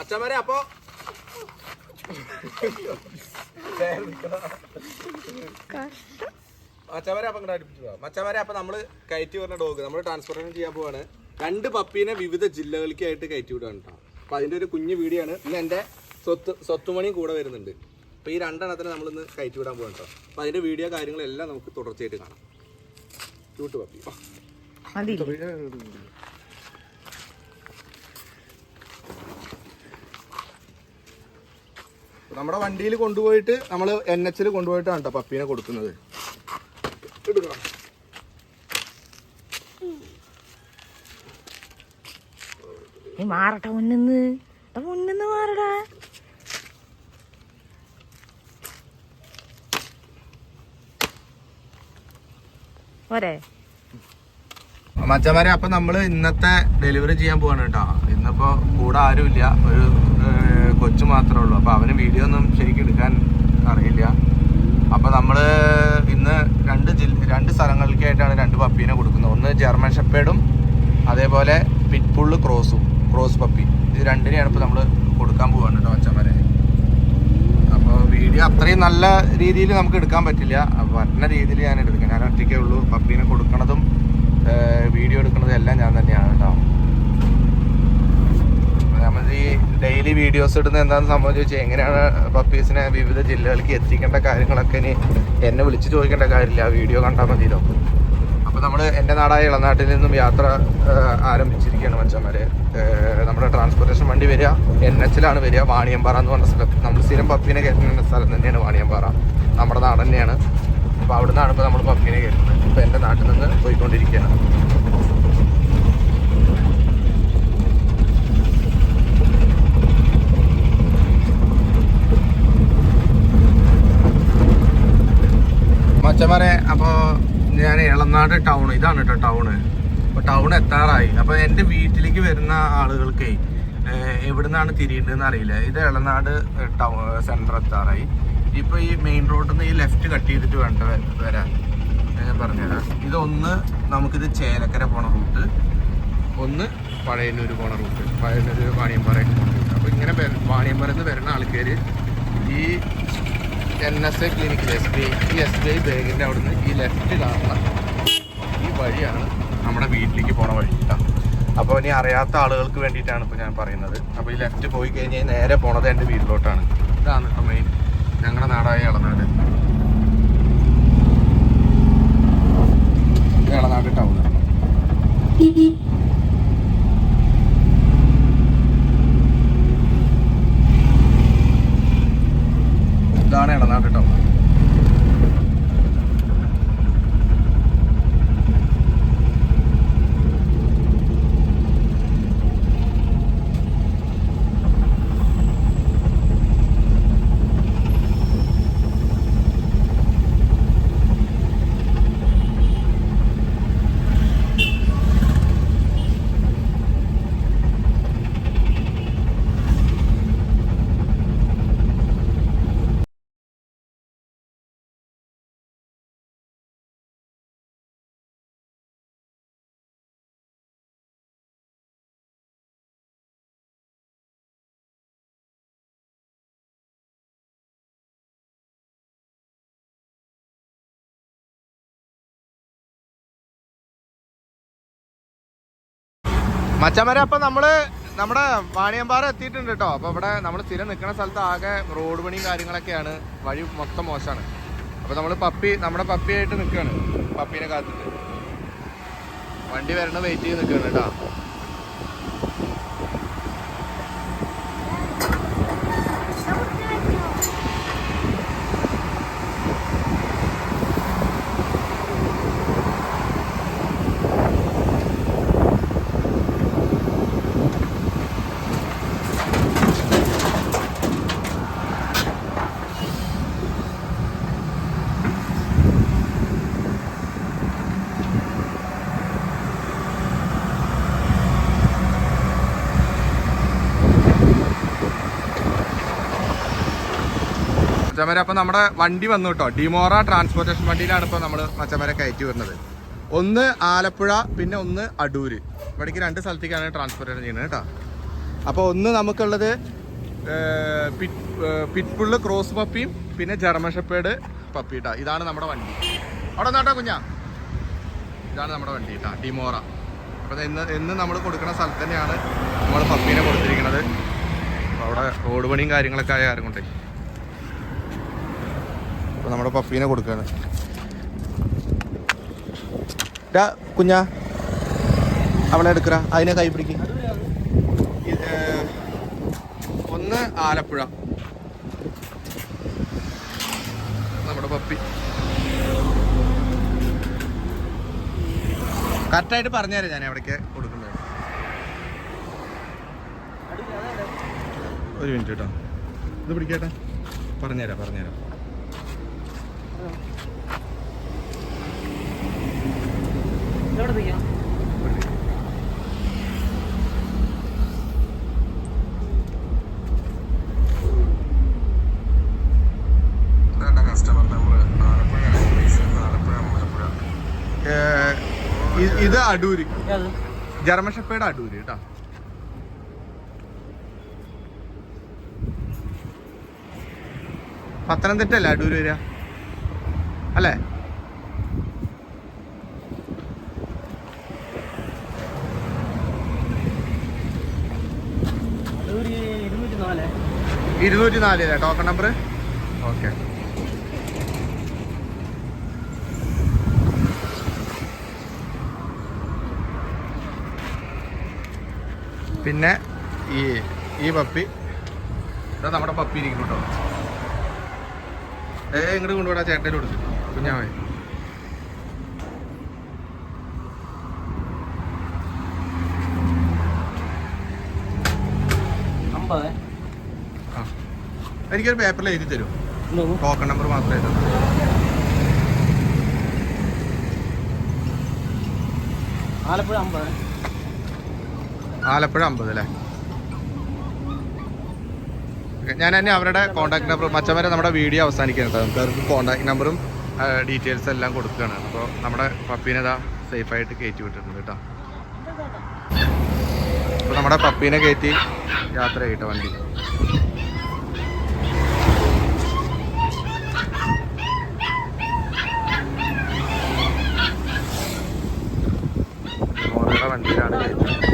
മച്ചന്മാരെ അപ്പൊ. മച്ചന്മാരെ അപ്പൊ ഇങ്ങോട്ട് അടുപ്പിച്ചു പോവാം. മച്ചന്മാരെ അപ്പൊ നമ്മൾ കയറ്റി വരുന്ന ഡോഗ്. നമ്മൾ ട്രാൻസ്പോർട്ടേഷൻ ചെയ്യാൻ പോവാണ്. രണ്ട് പപ്പീനെ വിവിധ ജില്ലകളിലേക്കായിട്ട് കയറ്റി വിടുകയാണ് കേട്ടോ അപ്പൊ അതിന്റെ ഒരു കുഞ്ഞു വീഡിയോ ആണ്. ഇന്ന് എന്റെ സ്വത്ത് സ്വത്തുമണിയും കൂടെ വരുന്നുണ്ട്. അപ്പൊ ഈ രണ്ടെണ്ണത്തിനെ നമ്മളിന്ന് കയറ്റി വിടാൻ പോകണം കേട്ടോ അപ്പൊ അതിന്റെ വീഡിയോ കാര്യങ്ങളെല്ലാം നമുക്ക് തുടർച്ചയായിട്ട് കാണാം. Cute puppy. നമ്മുടെ വണ്ടിയിൽ കൊണ്ടുപോയിട്ട് നമ്മൾ എൻ എച്ചിൽ കൊണ്ടുപോയിട്ടാണ് കേട്ടോ പപ്പീനെ കൊടുക്കുന്നത്. നീ മാറട്ടെ മുന്നിന്ന് മുന്നിന്ന് മാറടാ. പോരെ. മച്ചമാരെ അപ്പൊ നമ്മൾ ഇന്നത്തെ ഡെലിവറി ചെയ്യാൻ പോവാണ് കേട്ടോ ഇന്നിപ്പോ കൂടെ ആരുമില്ല. ഒരു കൊച്ചു മാത്രമേ ഉള്ളൂ. അപ്പൊ അവന് വീഡിയോ ഒന്നും ശരിക്കും എടുക്കാൻ അറിയില്ല. അപ്പൊ നമ്മൾ ഇന്ന് രണ്ട് ജില്ല രണ്ട് സ്ഥലങ്ങളിലേക്കായിട്ടാണ് രണ്ട് പപ്പീനെ കൊടുക്കുന്നത്. ഒന്ന് ജർമ്മൻ ഷെപ്പേഡും അതേപോലെ പിറ്റ്പുള്ള് ക്രോസും ക്രോസ് പപ്പി ഇത് രണ്ടിനെയാണ് ഇപ്പൊ നമ്മൾ കൊടുക്കാൻ പോവാണ് കേട്ടോ മച്ചന്മാരെ അപ്പോൾ വീഡിയോ അത്രയും നല്ല രീതിയിൽ നമുക്ക് എടുക്കാൻ പറ്റില്ല. അപ്പോൾ രീതിയിൽ ഞാൻ എടുക്കുന്നത് ഞാൻ ഒറ്റയ്ക്കേ ഉള്ളൂ. പപ്പീനെ കൊടുക്കണതും വീഡിയോ എടുക്കുന്നതും എല്ലാം ഞാൻ തന്നെയാണ് കേട്ടോ നമ്മൾ ഈ ഡെയിലി വീഡിയോസ് ഇടുന്ന എന്താന്ന് സംബന്ധിച്ച് ചോദിച്ചാൽ എങ്ങനെയാണ് പപ്പീസിനെ വിവിധ ജില്ലകളിലേക്ക് എത്തിക്കേണ്ട കാര്യങ്ങളൊക്കെ ഇനി എന്നെ വിളിച്ച് ചോദിക്കേണ്ട കാര്യമില്ല. ആ വീഡിയോ കണ്ടാൽ മതിയല്ലോ. അപ്പോൾ നമ്മൾ എന്റെ നാടായ ഇളനാട്ടിൽ നിന്നും യാത്ര ആരംഭിച്ചിരിക്കുകയാണ് മനുഷ്യന്മാരെ നമ്മുടെ ട്രാൻസ്പോർട്ടേഷൻ വണ്ടി വരിക എൻ എച്ചിലാണ് വരിക വാണിയമ്പാറ എന്ന് പറഞ്ഞ സ്ഥലത്ത്. നമ്മൾ സ്ഥിരം പപ്പീനെ കയറ്റുന്ന സ്ഥലം തന്നെയാണ് വാണിയമ്പാറ. നമ്മുടെ നാട് തന്നെയാണ്. അപ്പോൾ അവിടെ നിന്നാണ് ഇപ്പോൾ നമ്മൾ പപ്പീനെ കയറ്റുന്നത്. ഇപ്പോൾ എന്റെ നാട്ടിൽ നിന്ന് പോയിക്കൊണ്ടിരിക്കുകയാണ്. മച്ചമാരെ അപ്പോൾ ഞാൻ ഇളനാട് ടൗൺ ഇതാണ് കേട്ടോ ടൗണ് അപ്പോൾ ടൗൺ എത്താറായി. അപ്പോൾ എന്റെ വീട്ടിലേക്ക് വരുന്ന ആളുകൾക്ക് എവിടുന്നാണ് തിരിയേണ്ടതെന്ന് അറിയില്ല. ഇത് ഇളനാട് ടൗൺ സെന്റർ എത്താറായി. ഇപ്പോൾ ഈ മെയിൻ റോഡിൽ നിന്ന് ഈ ലെഫ്റ്റ് കട്ട് ചെയ്തിട്ട് വേണ്ട വരാൻ ഞാൻ പറഞ്ഞുതരാം ഇതൊന്ന് നമുക്കിത് ചേലക്കര പോണ റൂട്ട്. ഒന്ന് പഴയന്നൂർ പോണ റൂട്ട്. പഴയന്നൂർ വാണിയമ്പാറ പോണ റൂട്ട്. അപ്പോൾ ഇങ്ങനെ വാണിയമ്പാറയിൽ നിന്ന് വരുന്ന ആൾക്കാർ ഈ എൻ എസ് എ ക്ലിനിക്കിൽ എസ് ബി ഐ ഈ എസ് ബി ഐ ബാഗിന്റെ അവിടുന്ന് ഈ ലെഫ്റ്റ് കാണുന്ന ഈ വഴിയാണ് നമ്മുടെ വീട്ടിലേക്ക് പോണ വഴി കേട്ടോ അപ്പോൾ ഇനി അറിയാത്ത ആളുകൾക്ക് വേണ്ടിയിട്ടാണ് ഇപ്പോൾ ഞാൻ പറയുന്നത്. അപ്പോൾ ഈ ലെഫ്റ്റ് പോയി കഴിഞ്ഞാൽ നേരെ പോണത് എന്റെ വീട്ടിലോട്ടാണ്. ഇതാണ് ഇപ്പോൾ മെയിൻ ഞങ്ങളുടെ നാടായ ഇളനാട്. ഇളനാട് ടൗൺ ഇതാണ് ഇളനാട് ടൗൺ മച്ചമര അപ്പൊ നമ്മൾ നമ്മുടെ വാണിയമ്പാറ എത്തിയിട്ടുണ്ട് കേട്ടോ അപ്പൊ ഇവിടെ നമ്മൾ സ്ഥിരം നിൽക്കുന്ന സ്ഥലത്ത് ആകെ റോഡ് പണിയും കാര്യങ്ങളൊക്കെയാണ്. വഴി മൊത്തം മോശമാണ്. അപ്പൊ നമ്മൾ പപ്പി നമ്മുടെ പപ്പി ആയിട്ട് നിൽക്കുകയാണ്. പപ്പീനെ കാത്തിട്ട്. വണ്ടി വരണ വെയിറ്റ് ചെയ്ത് നിൽക്കുകയാണ് കേട്ടോ മച്ചമര അപ്പൊ നമ്മുടെ വണ്ടി വന്നു കേട്ടോ. ഡിമോറ ട്രാൻസ്പോർട്ടേഷൻ വണ്ടിയിലാണ് ഇപ്പൊ നമ്മൾ മച്ചമര കയറ്റി വരുന്നത് ഒന്ന് ആലപ്പുഴ പിന്നെ ഒന്ന് അടൂർ ഇവിടേക്ക് രണ്ട് സ്ഥലത്തേക്കാണ് ട്രാൻസ്പോർട്ടേഷൻ ചെയ്യുന്നത് കേട്ടോ. അപ്പോൾ ഒന്ന് നമുക്കുള്ളത് പിറ്റ്പുള്ള് ക്രോസ് പപ്പിയും പിന്നെ ജർമ്മൻ ഷെപ്പേഡ് കേട്ടോ ഇതാണ് നമ്മുടെ വണ്ടി. അവിടെ നോട്ടോ കുഞ്ഞാ. ഇതാണ് നമ്മുടെ വണ്ടി കേട്ടോ ഡിമോറ അപ്പോൾ ഇന്ന് ഇന്ന് നമ്മൾ കൊടുക്കുന്ന സ്ഥലത്ത് തന്നെയാണ് നമ്മൾ പപ്പീനെ കൊടുത്തിരിക്കുന്നത്. അവിടെ റോഡ് പണിയും കാര്യങ്ങളൊക്കെ ആയ കാരണം കൊണ്ടേ. അപ്പോൾ നമ്മുടെ പപ്പീനെ കൊടുക്കുകയാണ് ഡാ കുഞ്ഞ. അവളെ എടുക്കറ അതിനെ കൈ പിടിക്ക്. ഒന്ന് ആലപ്പുഴ. നമ്മുടെ പപ്പി. കറക്റ്റായിട്ട് പറഞ്ഞുതരാം ഞാൻ എവിടേക്ക് കൊടുക്കുന്നത്. ഒരു മിനിറ്റ് കേട്ടോ. ഇത് പിടിക്കട്ടെ പറഞ്ഞുതരാം പറഞ്ഞുതരാം കസ്റ്റമർ നമ്പർ ആലപ്പുഴ ആലപ്പുഴ ആലപ്പുഴ ഇത് അടൂര്. ജർമ്മൻ ഷെപ്പേഡ് അടൂര് കേട്ടോ. പത്തനംതിട്ട അല്ലേ അടൂര് വരിക? അല്ലേ? ഇരുന്നൂറ്റി നാല് അല്ലേ? ടോക്കൺ നമ്പർ ഓക്കെ പിന്നെ ഈ ഈ പപ്പി. ഇതാ നമ്മുടെ പപ്പി ഇരിക്കുന്നുണ്ടോ കേട്ടോ. ഏ ഇങ്ങോട്ട് കൊണ്ടുപോടാ ചേട്ടന്റെ കൊടുത്തു കുഞ്ഞാവേ. എനിക്കൊരു പേപ്പറിൽ എഴുതി തരും. ടോക്കൺ നമ്പർ മാത്രമേ ആലപ്പുഴ അമ്പത്. ആലപ്പുഴ അമ്പത് അല്ലേ? ഞാൻ തന്നെ അവരുടെ കോൺടാക്ട് നമ്പർ മച്ചവരെ നമ്മുടെ വീഡിയോ അവസാനിക്കുന്നുണ്ട്. നമുക്ക് അവർക്ക് കോൺടാക്ട് നമ്പറും ഡീറ്റെയിൽസ് എല്ലാം കൊടുക്കുകയാണ്. അപ്പോൾ നമ്മുടെ പപ്പീനെ ഇതാ സേഫായിട്ട് കയറ്റി വിട്ടിട്ടുണ്ട് കേട്ടോ. അപ്പോൾ നമ്മുടെ പപ്പീനെ കയറ്റി യാത്ര കേട്ടോ വണ്ടി. വണ്ടിയിലാണ് കയറ്റി